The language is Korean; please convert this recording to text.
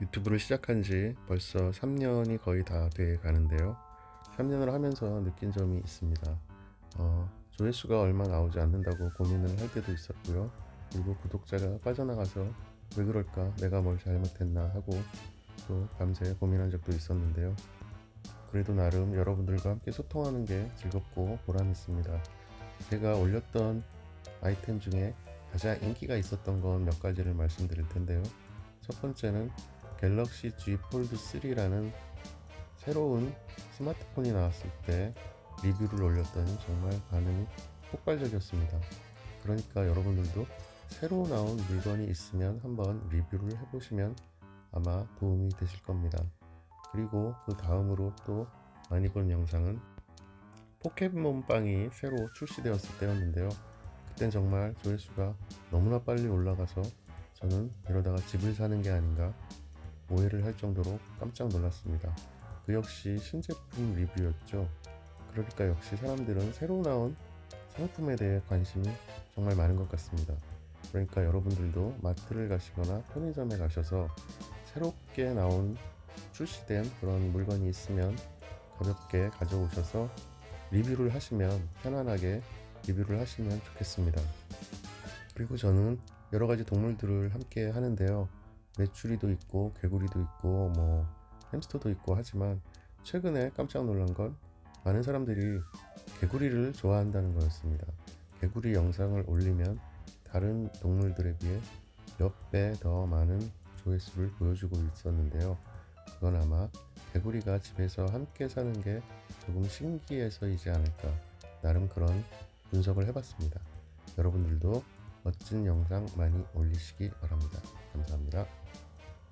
유튜브를 시작한 지 벌써 3년이 거의 다 돼 가는데요. 3년을 하면서 느낀 점이 있습니다. 어, 조회수가 얼마 나오지 않는다고 고민을 할 때도 있었고요. 그리고 구독자가 빠져나가서 왜 그럴까? 내가 뭘 잘못했나? 하고 또 밤새 고민한 적도 있었는데요. 그래도 나름 여러분들과 함께 소통하는 게 즐겁고 보람 있습니다. 제가 올렸던 아이템 중에 가장 인기가 있었던 건 몇 가지를 말씀드릴 텐데요. 첫 번째는 갤럭시 G 폴드 3라는 새로운 스마트폰이 나왔을 때 리뷰를 올렸더니 정말 반응이 폭발적이었습니다. 그러니까 여러분들도 새로 나온 물건이 있으면 한번 리뷰를 해보시면 아마 도움이 되실 겁니다. 그리고 그 다음으로 또 많이 본 영상은 포켓몬 빵이 새로 출시되었을 때였는데요. 그땐 정말 조회수가 너무나 빨리 올라가서 저는 이러다가 집을 사는 게 아닌가 오해를 할 정도로 깜짝 놀랐습니다. 그 역시 신제품 리뷰였죠. 그러니까 역시 사람들은 새로 나온 상품에 대해 관심이 정말 많은 것 같습니다. 그러니까 여러분들도 마트를 가시거나 편의점에 가셔서 새롭게 나온 출시된 그런 물건이 있으면 가볍게 가져오셔서 리뷰를 하시면 편안하게 리뷰를 하시면 좋겠습니다. 그리고 저는 여러 가지 동물들을 함께 하는데요. 메추리도 있고 개구리도 있고 뭐 햄스터도 있고 하지만 최근에 깜짝 놀란 건 많은 사람들이 개구리를 좋아한다는 거였습니다. 개구리 영상을 올리면 다른 동물들에 비해 몇 배 더 많은 조회수를 보여주고 있었는데요. 그건 아마 개구리가 집에서 함께 사는 게 조금 신기해서이지 않을까 나름 그런 분석을 해봤습니다. 여러분들도 멋진 영상 많이 올리시기 바랍니다. 감사합니다.